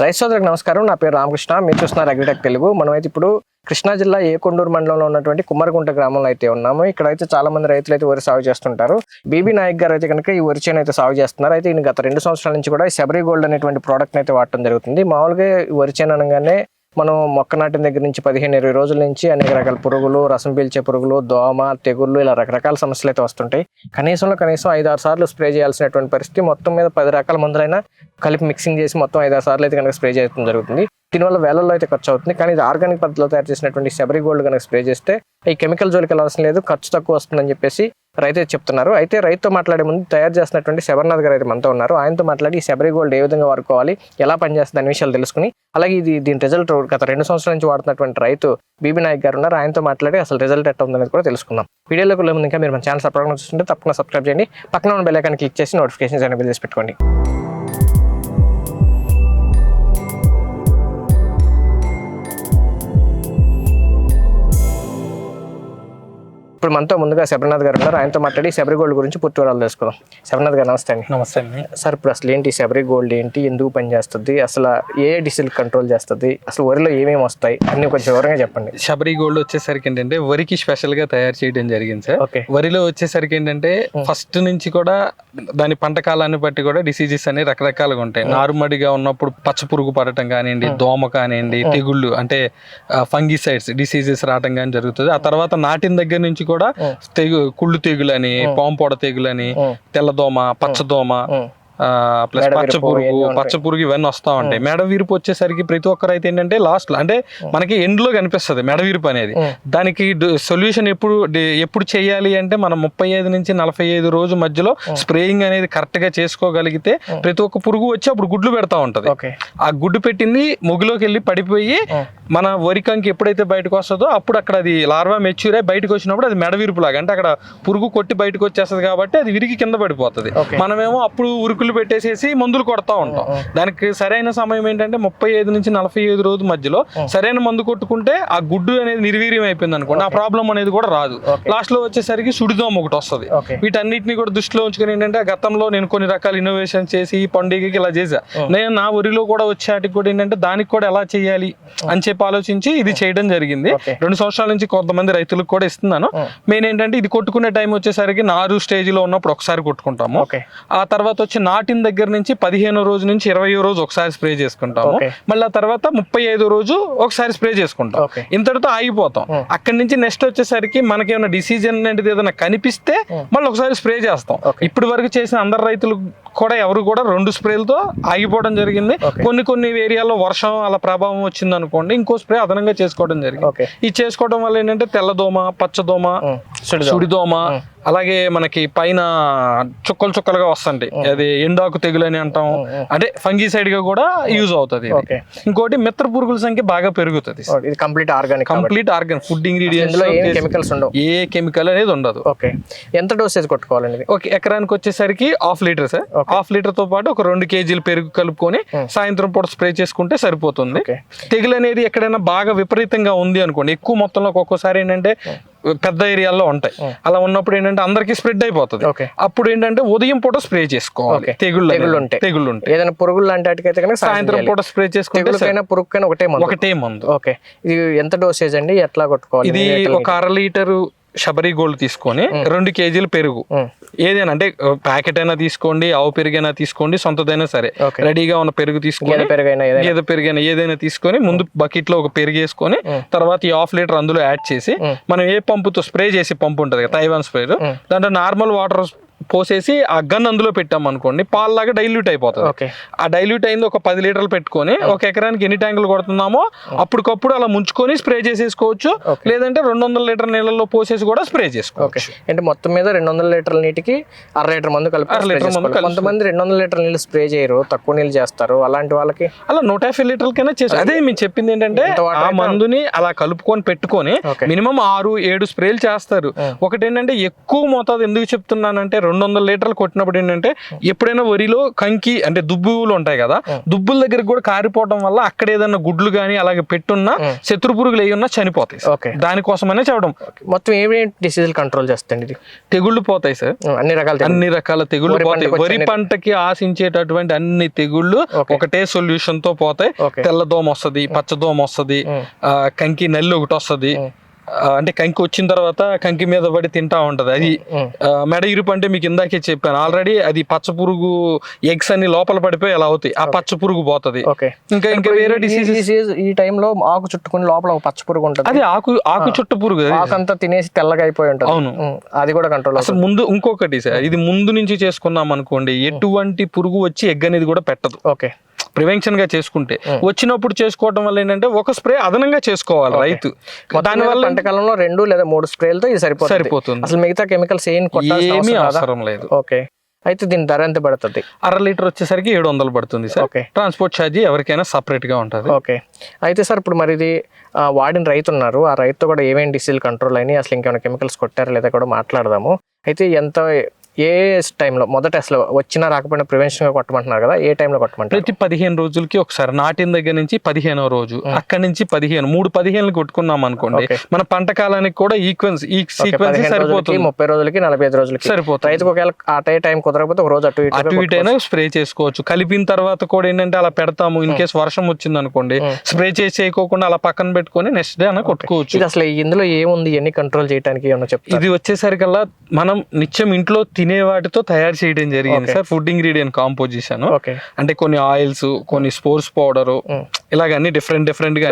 రైతు సోదరులకు నమస్కారం. నా పేరు రామకృష్ణ. మీరు చూస్తున్నారు అగ్రిటెక్ తెలుగు. మనమైతే ఇప్పుడు కృష్ణా జిల్లా ఏకొండూరు మండలంలో ఉన్నటువంటి కుమ్మరగుంట గ్రామంలో అయితే ఉన్నాము. ఇక్కడ అయితే చాలా మంది రైతులు అయితే వరి సాగు చేస్తుంటారు. బీబీ నాయక్ గారు అయితే కనుక ఈ వరి చేను అయితే సాగు చేస్తున్నారు. అయితే ఈయన గత రెండు సంవత్సరాల నుంచి కూడా శబరి గోల్డ్ అనేటువంటి ప్రోడక్ట్ అయితే వాడటం జరుగుతుంది. మామూలుగా వరి చేను అనగానే మనం మొక్క నాటిన దగ్గర నుంచి పదిహేను ఇరవై రోజుల నుంచి అనేక రకాల పురుగులు రసం పీల్చే పురుగులు దోమ తెగుళ్ళు ఇలా రకరకాల సమస్యలు అయితే వస్తుంటాయి. కనీసంలో కనీసం ఐదు ఆరు సార్లు స్ప్రే చేయాల్సినటువంటి పరిస్థితి మొత్తం మీద పది రకాల మందులైనా కలిపి మిక్సింగ్ చేసి మొత్తం ఐదు ఆరు సార్లు అయితే కనుక స్ప్రే చేయడం జరుగుతుంది. దీనివల్ల వేలల్లో అయితే ఖర్చు అవుతుంది. కానీ ఇది ఆర్గానిక్ పద్ధతిలో తయారు చేసినటువంటి శబరి గోల్డ్ కనుక స్ప్రే చేస్తే ఈ కెమికల్ జోలికి వెళ్ళాల్సిన లేదు ఖర్చు తక్కువ వస్తుందని చెప్పేసి రైతు చెప్తున్నారు. అయితే రైతుతో మాట్లాడే ముందు తయారు చేస్తున్నటువంటి శబర్నాథ్ గారు అయితే మనతో ఉన్నారు. ఆయనతో మాట్లాడి ఈ శబరి గోల్డ్ ఏ విధంగా వాడుకోవాలి ఎలా పనిచేస్తుంది అనే విషయాలు తెలుసుకుని అలాగే ఇది దీని రిజల్ట్ గత రెండు సంవత్సరాల నుంచి వాడుతున్నటువంటి రైతు బీబీ నాయక్ గారు ఉన్నారు. ఆయనతో మాట్లాడి అసలు రిజల్ట్ ఎట్లా ఉందనేది కూడా తెలుసుకుందాం. వీడియోలోకి వెళ్ళే ముందు ఇంకా మీరు మన ఛానల్ సబ్స్క్రైబ్ చూస్తుంటే తప్పకుండా సబ్స్క్రైబ్ చేయండి. పక్కన ఉన్న బెల్ ఐకాన్ క్లిక్ చేసి నోటిఫికేషన్స్ అనేది చేసి పెట్టుకోండి. ఇప్పుడు మనతో ముందుగా శబరినాథ్ గారు ఉన్నారు. ఆయనతో మాట్లాడి శబరి గోల్డ్ గురించి పూర్తి వివరాలు తెలుసుకుందాం. శబరినాథ్ గారు నమస్తే అండి. నమస్తే అండి. సార్ ఇప్పుడు అసలు ఏంటి శబరి గోల్డ్ ఏంటి? ఎందుకు పనిచేస్తుంది? అసలు ఏ డిసీల్ కంట్రోల్ చేస్తుంది? అసలు వరిలో ఏమేమి వస్తాయి? అన్ని కొంచెం వివరంగా చెప్పండి. శబరి గోల్డ్ వచ్చేసరికి ఏంటంటే వరికి స్పెషల్గా తయారు చేయడం జరిగింది సార్. ఓకే. వరిలో వచ్చేసరికి ఏంటంటే ఫస్ట్ నుంచి కూడా దాని పంట కాలాన్ని బట్టి కూడా డిసీజెస్ అనేవి రకరకాలుగా ఉంటాయి. నారుమడిగా ఉన్నప్పుడు పచ్చ పురుగు పడటం కానివ్వండి దోమ కానివ్వండి తెగుళ్ళు అంటే ఫంగిసైడ్స్ డిసీజెస్ రావటం కానీ జరుగుతుంది. ఆ తర్వాత నాటిన దగ్గర నుంచి కూడా తెగు కుళ్ళు తెగులని పాంపొడ తెగులని తెల్లదోమ పచ్చదోమ. ప్లస్ మెడ పచ్చ విరుపు పురుగు ఇవన్నీ ఉంటాయి. పచ్చ పురుగు ఇవన్నీ వస్తా ఉంటాయి. మెడ విరుపు వచ్చేసరికి ప్రతి ఒక్కరు అయితే ఏంటంటే లాస్ట్ అంటే మనకి ఎండ్లో కనిపిస్తుంది మెడ విరుపు అనేది. దానికి సొల్యూషన్ ఎప్పుడు ఎప్పుడు చేయాలి అంటే మనం ముప్పై ఐదు నుంచి నలభై ఐదు రోజు మధ్యలో స్ప్రేయింగ్ అనేది కరెక్ట్గా చేసుకోగలిగితే ప్రతి ఒక్క పురుగు వచ్చి అప్పుడు గుడ్లు పెడతా ఉంటది. ఆ గుడ్డు పెట్టింది ముగ్గులోకి వెళ్ళి పడిపోయి. మన వరికంకి ఎప్పుడైతే బయటకు వస్తుందో అప్పుడు అక్కడ అది లార్వా మెచ్యూర్ అయి బయటకు వచ్చినప్పుడు అది మెడ విరుపు లాగా అంటే అక్కడ పురుగు కొట్టి బయటకు వచ్చేస్తుంది కాబట్టి అది విరిగి కింద పడిపోతుంది. మనమేమో అప్పుడు ఉరుకులు పెట్టేసేసి మందులు కొడతా ఉంటాం. దానికి సరైన సమయం ఏంటంటే ముప్పై ఐదు నుంచి నలభై ఐదు రోజు మధ్యలో సరైన మందు కొట్టుకుంటే ఆ గుడ్డు అనేది నిర్వీర్యం అయిపోయింది అనుకోండి. ఆ ప్రాబ్లం అనేది కూడా రాదు. లాస్ట్లో వచ్చేసరికి సుడిదోమ ఒకటి వస్తుంది. వీటన్నిటిని కూడా దృష్టిలో ఉంచుకొని ఏంటంటే గతంలో నేను కొన్ని రకాల ఇన్నోవేషన్ చేసి ఈ పండుగకి ఇలా చేశా. నేను నా ఊరిలో కూడా వచ్చేటికి కూడా ఏంటంటే దానికి కూడా ఎలా చేయాలి అని చెప్పి ఆలోచించి ఇది చేయడం జరిగింది. రెండు సంవత్సరాల నుంచి కొంతమంది రైతులకు కూడా ఇస్తున్నాను. మెయిన్ ఏంటంటే ఇది కొట్టుకునే టైం వచ్చేసరికి నారు స్టేజ్లో ఉన్నప్పుడు ఒకసారి కొట్టుకుంటాము. ఆ తర్వాత వచ్చి నాటిన దగ్గర నుంచి పదిహేనో రోజు నుంచి ఇరవై రోజు ఒకసారి స్ప్రే చేసుకుంటాము. మళ్ళీ ఆ తర్వాత ముప్పై ఐదో రోజు ఒకసారి స్ప్రే చేసుకుంటాం. ఇంతటితో ఆగిపోతాం. అక్కడి నుంచి నెక్స్ట్ వచ్చేసరికి మనకేమైనా డిసిజన్ అనేది ఏదైనా కనిపిస్తే మళ్ళీ ఒకసారి స్ప్రే చేస్తాం. ఇప్పటి వరకు చేసిన అందరు రైతులు కూడా ఎవరు కూడా రెండు స్ప్రేలతో ఆగిపోవడం జరిగింది. కొన్ని కొన్ని ఏరియాలో వర్షం అలా ప్రభావం వచ్చింది అనుకోండి ఇంకో స్ప్రే అదనంగా చేసుకోవడం జరిగింది. ఓకే. ఇది చేసుకోవడం వల్ల ఏంటంటే తెల్లదోమ పచ్చదోమ సుడిదోమ అలాగే మనకి పైన చుక్కలు చుక్కలుగా వస్తుంటాయి అది ఎండాకు తెగులు అని అంటాం అంటే ఫంగిసైడ్గా కూడా యూజ్ అవుతుంది. ఓకే. ఇంకోటి మిత్ర పురుగుల సంఖ్య బాగా పెరుగుతుంది. ఇది complete organic complete organ food ingredients chemicals ఉండవు. ఏ కెమికల్ అనేది ఉండదు. ఓకే. ఎంత డోసేజ్ కొట్టుకోవాలండి ఒక ఎకరానికి వచ్చేసరికి హాఫ్ లీటర్ సార్. హాఫ్ లీటర్తో పాటు ఒక రెండు కేజీలు పెరుగు కలుపుకొని సాయంత్రం పూట స్ప్రే చేసుకుంటే సరిపోతుంది. తెగులు అనేది ఎక్కడైనా బాగా విపరీతంగా ఉంది అనుకోండి ఎక్కువ మొత్తంలో ఒక్కొక్కసారి ఏంటంటే పెద్ద ఏరియాల్లో ఉంటాయి. అలా ఉన్నప్పుడు ఏంటంటే అందరికి స్ప్రెడ్ అయిపోతుంది. అప్పుడు ఏంటంటే ఉదయం పూట స్ప్రే చేసుకోవాలి. తెగుళ్ళు. ఉంటాయి. తెగుళ్ళు ఉంటాయి. ఏదైనా పురుగులు లాంటి వాటికైతే కనుక సాయంత్రం పూట స్ప్రే చేసుకుంటే పురుగుకైనా ఒకటే మందు. ఒకటే మందు. ఓకే. ఇది ఎంత డోసేజ్ అండి? ఎట్లా కొట్టుకోవాలి? ఇది ఒక అర లీటరు శబరి గోల్డ్ తీసుకొని రెండు కేజీలు పెరుగు. ఏదైనా అంటే ప్యాకెట్ అయినా తీసుకోండి ఆవు పెరుగైనా తీసుకోండి సొంతదైనా సరే. రెడీగా ఉన్న పెరుగు తీసుకొని గేదె పెరుగైనా ఏదైనా. గేదె పెరుగైనా ఏదైనా తీసుకొని ముందు బకెట్లో ఒక పెరుగు వేసుకొని తర్వాత ఈ హాఫ్ లీటర్ అందులో యాడ్ చేసి మనం ఏ పంపుతో స్ప్రే చేసి పంపు ఉంటుంది కదా తైవాన్ స్ప్రే దాంట్లో నార్మల్ వాటర్ పోసేసి ఆ గన్ అందులో పెట్టాం అనుకోండి పాల్లాగా డైల్యూట్ అయిపోతుంది. ఓకే. ఆ డైల్యూట్ అయింది ఒక పది లీటర్లు పెట్టుకొని ఒక ఎకరానికి ఎన్ని ట్యాంకులు కొడుతున్నామో అప్పటికప్పుడు అలా ముంచుకొని స్ప్రే చేసేసుకోవచ్చు. లేదంటే రెండు వందల లీటర్ నీళ్ళలో పోసేసి కూడా స్ప్రే ఓకే. చేసుకోవచ్చు అంటే మొత్తం మీద రెండు వందల లీటర్ల నీటికి అర లీటర్ మందు కలిపి అర లీటర్ కొంతమంది రెండు వందల లీటర్ నీళ్ళు స్ప్రే చేయరు తక్కువ నీళ్ళు చేస్తారు. అలాంటి వాళ్ళకి అలా నూట యాభై లీటర్లకైనా చేసి అదే. మీరు చెప్పింది ఏంటంటే ఆ మందుని అలా కలుపుకొని పెట్టుకొని. మినిమం ఆరు ఏడు స్ప్రేలు చేస్తారు. ఒకటి ఏంటంటే ఎక్కువ మోతాదు ఎందుకు చెప్తున్నానంటే రెండు రెండు వందల లీటర్లు కొట్టినప్పుడు ఏంటంటే ఎప్పుడైనా వరిలో కంకి అంటే దుబ్బులు ఉంటాయి కదా దుబ్బుల దగ్గరికి కూడా కారిపోవడం వల్ల అక్కడ ఏదైనా గుడ్లు కానీ అలాగే పెట్టున్నా శత్రు పురుగులు ఏ ఉన్నా చనిపోతాయి. ఓకే. దానికోసమనే చెప్పడం. మొత్తం ఏమేమి డిసీజులు కంట్రోల్ చేస్తండి ఇది? తెగుళ్ళు పోతాయి సార్. అన్ని రకాల. అన్ని రకాల తెగుళ్ళు పోతాయి. వరి పంటకి ఆశించేటటువంటి అన్ని తెగుళ్ళు. ఒకటే సొల్యూషన్తో పోతాయి. తెల్లదోమ వస్తది పచ్చదోమ వస్తది కంకి నల్లి ఒకటి వస్తది. అంటే కంకి వచ్చిన తర్వాత కంకి మీద పడి తింటా ఉంటది. అది మెడ ఇరుపు అంటే మీకు ఇందాకే చెప్పాను. ఆల్రెడీ అది పచ్చ పురుగు ఎగ్స్ అన్ని లోపల పడిపోయి అలా అవుతాయి. ఆ పచ్చ పురుగు పోతది. ఇంకా ఇంకా వేరే డిసీజ్ ఈ టైంలో ఆకు చుట్టుకుని లోపల ఒక పచ్చ పురుగు ఉంటుంది. అది ఆకు ఆకు చుట్టు పురుగు. అంతా తినేసి తెల్లగా అయిపోయి ఉంటుంది. అవును. అది కూడా కంట్రోల్ అసలు ముందు ఇంకొకటి సార్ ఇది ముందు నుంచి చేసుకున్నాం అనుకోండి ఎటువంటి పురుగు వచ్చి ఎగ్ అనేది కూడా పెట్టదు. ఓకే. ప్రివెన్షన్గా చేసుకుంటే వచ్చినప్పుడు చేసుకోవడం వల్ల ఏంటంటే ఒక స్ప్రే అదనంగా చేసుకోవాలి రైతు. దాని వల్ల పంటకాలంలో రెండు లేదా మూడు స్ప్రేలతో ఇది సరిపోతుంది. సరిపోతుంది. అసలు మిగతా కెమికల్స్ ఏం ఏమీ అవసరం లేదు. ఓకే. అయితే దీని ధర ఎంత పడుతుంది? అర లీటర్ వచ్చేసరికి ఏడు వందలు పడుతుంది సార్. ఓకే. ట్రాన్స్పోర్ట్ ఛార్జీ ఎవరికైనా సపరేట్గా ఉంటుంది. ఓకే. అయితే సార్ ఇప్పుడు మరి ఇది వాడిన రైతు ఉన్నారు. ఆ రైతు కూడా ఏమేమి డిసీజ్ కంట్రోల్ అయినాయి? అసలు ఇంకేమైనా కెమికల్స్ కొట్టారా లేదా కూడా మాట్లాడదాము. అయితే ఎంత ఏ టైంలో? మొదట అసలు వచ్చినా రాకపోయినా ప్రివెన్షన్గా కొట్టమంటున్నారు కదా ఏ టైంలో కొట్టమంటారు? ప్రతి పదిహేను రోజులకి ఒకసారి నాటిన దగ్గర నుంచి పదిహేనో రోజు అక్కడి నుంచి పదిహేను మూడు పదిహేను కొట్టుకున్నాం అనుకోండి. మన పంట కాలానికి కూడా ఈక్వెన్స్ ఈ సీక్వెన్స్ సరిపోతుంది. ముప్పై రోజులకి నలభై ఐదు రోజులకి. సరిపోతుంది. రైతుకు ఒకవేళ ఆ టై టైం కుదరకపోతే ఒక రోజు అటు ఇటు అటు ఇటు అయినా స్ప్రే చేసుకోవచ్చు. కలిపిన తర్వాత కూడా ఏంటంటే అలా పెడతాము ఇన్ కేసు వర్షం వచ్చింది అనుకోండి స్ప్రే చేసి చేయకోకుండా అలా పక్కన పెట్టుకొని నెక్స్ట్ డే అయినా కొట్టుకోవచ్చు. ఇది అసలు ఇందులో ఏముంది? ఎన్ని కంట్రోల్ చేయడానికి ఏమన్నా చెప్తారు? ఇది వచ్చేసరికల్లా మనం నిత్యం ఇంట్లో తినే వాటితో తయారు చేయడం జరిగింది సార్ ఫుడ్ ఇంగ్రీడియంట్ కాంపోజిషన్ అంటే కొన్ని ఆయిల్స్ కొన్ని స్పోర్ట్స్ పౌడర్. ఇలాగ అన్ని డిఫరెంట్ డిఫరెంట్గా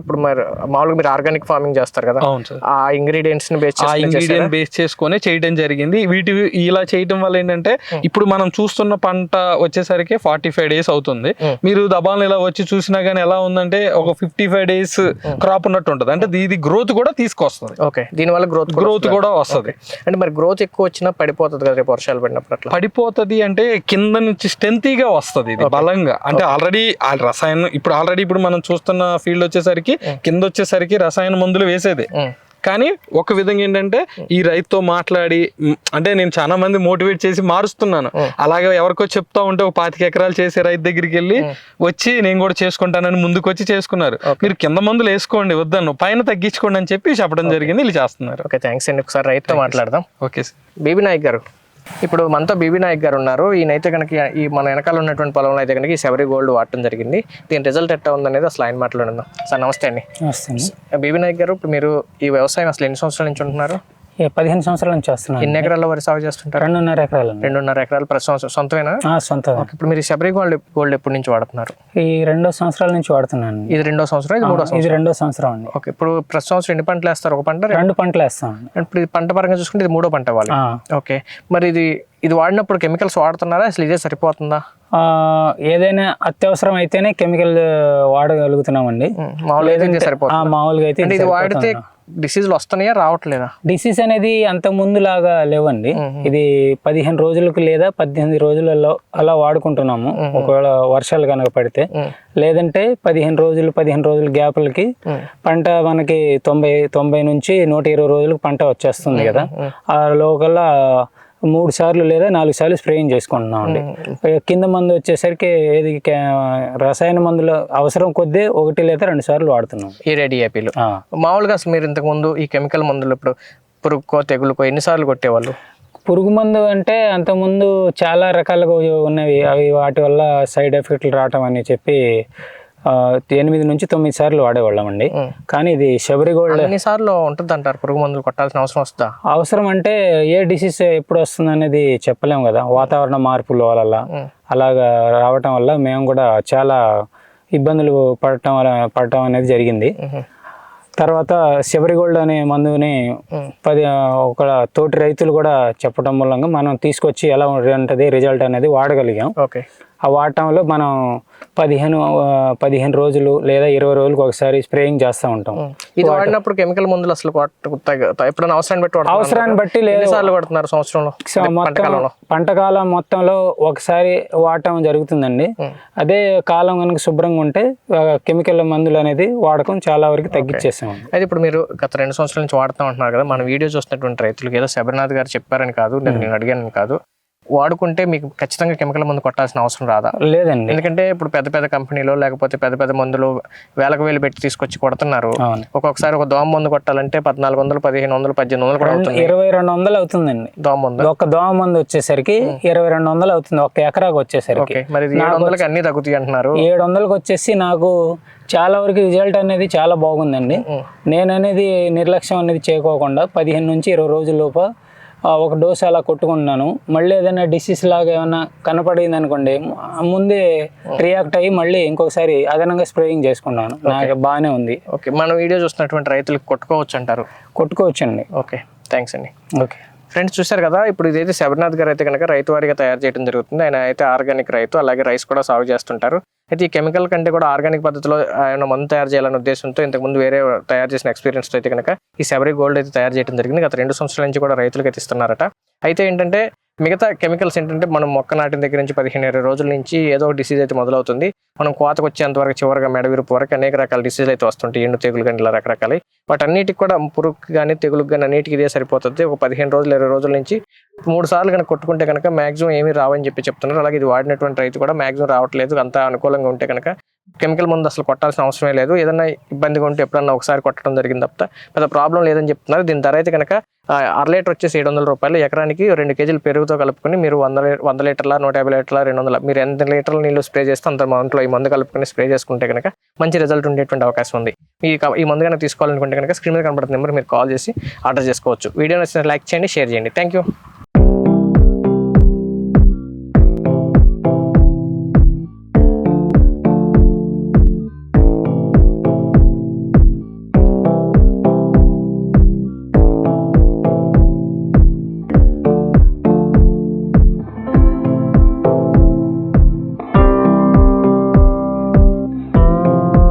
ఇప్పుడు మరి మామూలుగా మీరు ఆర్గానిక్ ఫార్మింగ్ చేస్తారు కదా అవును సార్. ఆ ఇంగ్రీడియంట్స్ బేస్ ఆ ఇంగ్రీడియంట్ బేస్ చేసుకొని చేయడం జరిగింది. వీటి ఇలా చేయడం వల్ల ఏంటంటే ఇప్పుడు మనం చూస్తున్న పంట వచ్చేసరికి ఫార్టీ ఫైవ్ డేస్ అవుతుంది. Mm. మీరు దబాన్ ఇలా వచ్చి చూసినా గానీ ఎలా ఉందంటే ఒక ఫిఫ్టీ ఫైవ్ డేస్ క్రాప్ ఉన్నట్టు ఉంటుంది అంటే ఇది గ్రోత్ కూడా తీసుకొస్తుంది. ఓకే దీని వల్ల గ్రోత్ గ్రోత్ కూడా వస్తుంది. అంటే మరి గ్రోత్ ఎక్కువ వచ్చినా పడిపోతుంది కదా రేపు వర్షాలు పడినప్పుడు అట్లా? పడిపోతది అంటే కింద నుంచి స్ట్రెంతీగా వస్తది ఇది బలంగా. అంటే ఆల్రెడీ ఆ రసాయనం ఇప్పుడు ఆల్రెడీ ఇప్పుడు మనం చూస్తున్న ఫీల్డ్ వచ్చేసరికి కింద వచ్చేసరికి రసాయన మందులు వేసేదే. కానీ ఒక విధంగా ఏంటంటే ఈ రైతుతో మాట్లాడి అంటే నేను చాలా మంది మోటివేట్ చేసి మారుస్తున్నాను. అలాగే ఎవరికో చెప్తా ఉంటే ఒక పాతిక ఎకరాలు చేసే రైతు దగ్గరికి వెళ్ళి వచ్చి నేను కూడా చేసుకుంటానని ముందుకు వచ్చి చేసుకున్నారు మీరు కింద మందులు వేసుకోండి వద్దను పైన తగ్గించుకోండి అని చెప్పి చెప్పడం జరిగింది వీళ్ళు చేస్తున్నారు. ఓకే థ్యాంక్స్ అండి. ఒకసారి రైతుతో మాట్లాడదాం. ఓకే సార్ బీబీ నాయక్ గారు ఇప్పుడు మనతో బీబీ నాయక్ గారు ఉన్నారు. ఈయనైతే కనుక ఈ మన వెనకాల ఉన్నటువంటి పొలంలో అయితే కనుక ఈ శబరి గోల్డ్ వాడటం జరిగింది. దీని రిజల్ట్ ఎట్టా ఉందనేది అసలు ఆయన మాట్లాడుందాం సార్ నమస్తే అండి. వస్తుంది బీబీ నాయక్ గారు ఇప్పుడు మీరు ఈ వ్యవసాయం అసలు ఎన్ని సంవత్సరాల నుంచి ఉంటున్నారు? పదిహేను సంవత్సరాల నుంచి వస్తున్నాను ఎన్ని ఎకరాల వరి సాగు చేస్తుంటారు? రెండున్నర ఎకరాలు. రెండున్నర ఎకరాలు ప్రతి సంవత్సరం సొంతమేనా? సొంత ఇప్పుడు మీరు శబరి గోల్డ్ గోల్డ్ ఎప్పటి నుంచి వాడుతున్నారు? ఈ రెండో సంవత్సరాల నుంచి వాడుతున్నాను. ఇది రెండో సంవత్సరం ఇది మూడో ఇది రెండో సంవత్సరం అండి. ఓకే ఇప్పుడు ప్రతి సంవత్సరం ఎన్ని పంటలు వేస్తారు? ఒక పంట రెండు- పంటలు వేస్తామండి ఇప్పుడు ఇది పంట పరంగా చూసుకుంటే ఇది మూడో పంట ఆ, ఓకే మరి ఇది ఇది వాడినప్పుడు కెమికల్స్ వాడుతున్నారా? అసలు ఇదే సరిపోతుందా? ఏదైనా అత్యవసరం అయితేనే కెమికల్ వాడగలుగుతున్నామండి. మామూలుగా అయితే ఇదే వాడితే డిసీజులు వస్తున్నాయా రావట్లేదా? డిసీజ్ అనేది అంత ముందు లాగా లేవండి ఇది పదిహేను రోజులకు లేదా పద్దెనిమిది రోజులలో అలా వాడుకుంటున్నాము. ఒకవేళ వర్షాలు కనుక పడితే. లేదంటే పదిహేను రోజులు పదిహేను రోజుల గ్యాపులకి పంట మనకి తొంభై తొంభై నుంచి నూట ఇరవై రోజులకు పంట వచ్చేస్తుంది కదా. ఆ లోకల్లా మూడు సార్లు లేదా నాలుగు సార్లు స్ప్రేయింగ్ చేసుకుంటున్నాం అండి. కింద మందు వచ్చేసరికి ఏది రసాయన మందులు అవసరం కొద్దీ ఒకటి లేదా రెండు సార్లు వాడుతున్నాం. ఈ రెడీ ఏపీలో ఆ. మామూలుగా మీరు ఇంతకు ముందు ఈ కెమికల్ మందులు ఇప్పుడు పురుగుకో తెగులుకో ఎన్నిసార్లు కొట్టేవాళ్ళు? పురుగు మందు అంటే అంతకుముందు చాలా రకాలుగా ఉన్నవి. అవి వాటి వల్ల సైడ్ ఎఫెక్ట్లు రావటం అని చెప్పి ఎనిమిది నుంచి తొమ్మిది సార్లు వాడేవాళ్ళం అండి. కానీ ఇది శబరి గోల్డ్ ఎన్నిసార్లు ఉంటుంది అంటారు పురుగు మందులు కొట్టాల్సిన అవసరం వస్తుందా అవసరం అంటే ఏ డిసీజ్ ఎప్పుడు వస్తుంది అనేది చెప్పలేం కదా వాతావరణ మార్పుల వల్ల. అలాగా రావటం వల్ల మేము కూడా చాలా ఇబ్బందులు పడటం వల్ల- పడటం అనేది జరిగింది. తర్వాత శబరి గోల్డ్ అనే మందుని. పది ఒక తోటి రైతులు కూడా చెప్పడం మూలంగా మనం తీసుకొచ్చి ఎలా ఉంటుంది రిజల్ట్ అనేది వాడగలిగాం ఓకే ఆ వాడటంలో మనం పదిహేను పదిహేను రోజులు లేదా ఇరవై రోజులకు ఒకసారి స్ప్రేయింగ్ చేస్తూ ఉంటాం. ఇది వాడినప్పుడు కెమికల్ మందులు అసలు ఎప్పుడైనా అవసరాన్ని బట్టి అవసరాన్ని బట్టి లేదా. ఎన్నిసార్లు కొడుతున్నారు సంవత్సరంలో? పంటకాలం మొత్తంలో ఒకసారి వాడటం జరుగుతుందండి. అదే కాలం కనుక శుభ్రంగా ఉంటే కెమికల్ మందులు అనేది వాడకం చాలా వరకు తగ్గించేస్తాం. అయితే ఇప్పుడు మీరు గత రెండు సంవత్సరాల నుంచి వాడుతూ ఉంటున్నారు కదా మన వీడియో చూస్తున్నటువంటి రైతులకు ఏదో శబరినాథ్ గారు చెప్పారని కాదు నేను నేను అడిగాను కాదు. వాడుకుంటే మీకు ఖచ్చితంగా కెమికల్ మందు కొట్టాల్సిన అవసరం రాదా? లేదండి. ఎందుకంటే ఇప్పుడు పెద్ద పెద్ద కంపెనీలో లేకపోతే పెద్ద పెద్ద మందులు వేలకు వేలు పెట్టి తీసుకొచ్చి కొడుతున్నారు. ఒక్కొక్కసారి ఒక దోమ మందు కొట్టాలంటే పద్నాలుగు వందలు పదిహేను వందలు పద్దెనిమిది వందలు కూడా అవుతుంది. ఇరవై రెండు వందలు అవుతుందండి. దోమ మందు? ఒక దోమ మందు వచ్చేసరికి ఇరవై రెండు వందలు అవుతుంది. ఒక ఎకరాకు వచ్చేసరికి. మరి ఏడు వందలకి అన్ని తగ్గుతాయి అంటున్నారు. ఏడు వందలకు వచ్చేసి నాకు చాలా వరకు రిజల్ట్ అనేది చాలా బాగుందండి. నేను అనేది నిర్లక్ష్యం అనేది చేయకోకుండా పదిహేను నుంచి ఇరవై రోజుల లోపు ఒక డోస్ అలా కొట్టుకుంటున్నాను. మళ్ళీ ఏదైనా డిసీజ్ లాగా ఏమైనా కనపడింది అనుకోండి ముందే రియాక్ట్ అయ్యి మళ్ళీ ఇంకొకసారి అదనంగా స్ప్రేయింగ్ చేసుకున్నాను నాకు బాగానే ఉంది. ఓకే. మన వీడియో చూస్తున్నటువంటి రైతులకు కొట్టుకోవచ్చు అంటారు కొట్టుకోవచ్చండి. ఓకే. థ్యాంక్స్ అండి. ఓకే. ఫ్రెండ్స్ చూశారు కదా ఇప్పుడు ఇదైతే శబరినాథ్ గారు అయితే కనుక రైతు వారిగా తయారు చేయడం జరుగుతుంది. ఆయన అయితే ఆర్గానిక్ రైతు అలాగే రైస్ కూడా సాగు చేస్తుంటారు. అయితే ఈ కెమికల్ కంటే కూడా ఆర్గానిక్ పద్ధతిలో ఆయన మందు తయారు చేయాలనే ఉద్దేశంతో ఇంతకుముందు వేరే తయారు చేసిన ఎక్స్పీరియన్స్ అయితే కనుక ఈ శబరి గోల్డ్ అయితే తయారు చేయడం జరిగింది. గత రెండు సంవత్సరాల నుంచి కూడా రైతులకు అయితే ఇస్తున్నారట. అయితే ఏంటంటే మిగతా కెమికల్స్ ఏంటంటే మనం మొక్క నాటిన దగ్గర నుంచి పదిహేను ఇరవై రోజుల నుంచి ఏదో ఒక డిసీజ్ అయితే మొదలవుతుంది. మనం కోతకు వచ్చేంత వరకు చివరిగా మెడవిరుపు వరకు అనేక రకాల డిసీజ్ అయితే వస్తుంటాయి. ఎండు తెగులు కానీ ఇలా రకరకాలు వాటి అన్నిటికి కూడా పురుగు కానీ తెగులు కానీ అన్నిటికీ ఇదే సరిపోతుంది. ఒక పదిహేను రోజులు ఇరవై రోజుల నుంచి మూడు సార్లు కనుక కొట్టుకుంటే కనుక మాక్సిమం ఏమీ రావని చెప్పి చెప్తున్నారు. అలాగే ఇది వాడినటువంటి రైతు కూడా మాక్సిమం రావట్లేదు. అంత అనుకూలంగా ఉంటే కనుక కెమికల్ మందు అసలు కొట్టాల్సిన అవసరమే లేదు. ఏదైనా ఇబ్బందిగా ఉంటే ఎప్పుడన్నా ఒకసారి కొట్టడం జరిగింది తప్ప పెద్ద ప్రాబ్లం లేదని చెప్తున్నారు. దీని ధర అయితే కనుక అర లీటర్ వచ్చేసి ఏడు వందల రూపాయలు. ఎకరానికి రెండు కేజీలు పెరుగుతో కలుపుకొని మీరు వంద వంద లీటర్ల నూట యాభై లీటర్ల రెండు వందల మీరు ఎంత లీటర్ల నీళ్ళు స్ప్రే చేస్తే అంత మందులో ఈ మందు కలుపుకొని స్ప్రే చేసుకుంటే కనుక మంచి రిజల్ట్ ఉండేటువంటి అవకాశం ఉంది. ఈ ఈ మందు కనుక తీసుకోవాలనుకుంటే కనుక స్క్రీన్ మీద కనబడుతున్న నెంబర్ మీరు కాల్ చేసి ఆర్డర్ చేసుకోవచ్చు. వీడియో నచ్చిన లైక్ చేయండి షేర్ చేయండి. Thank you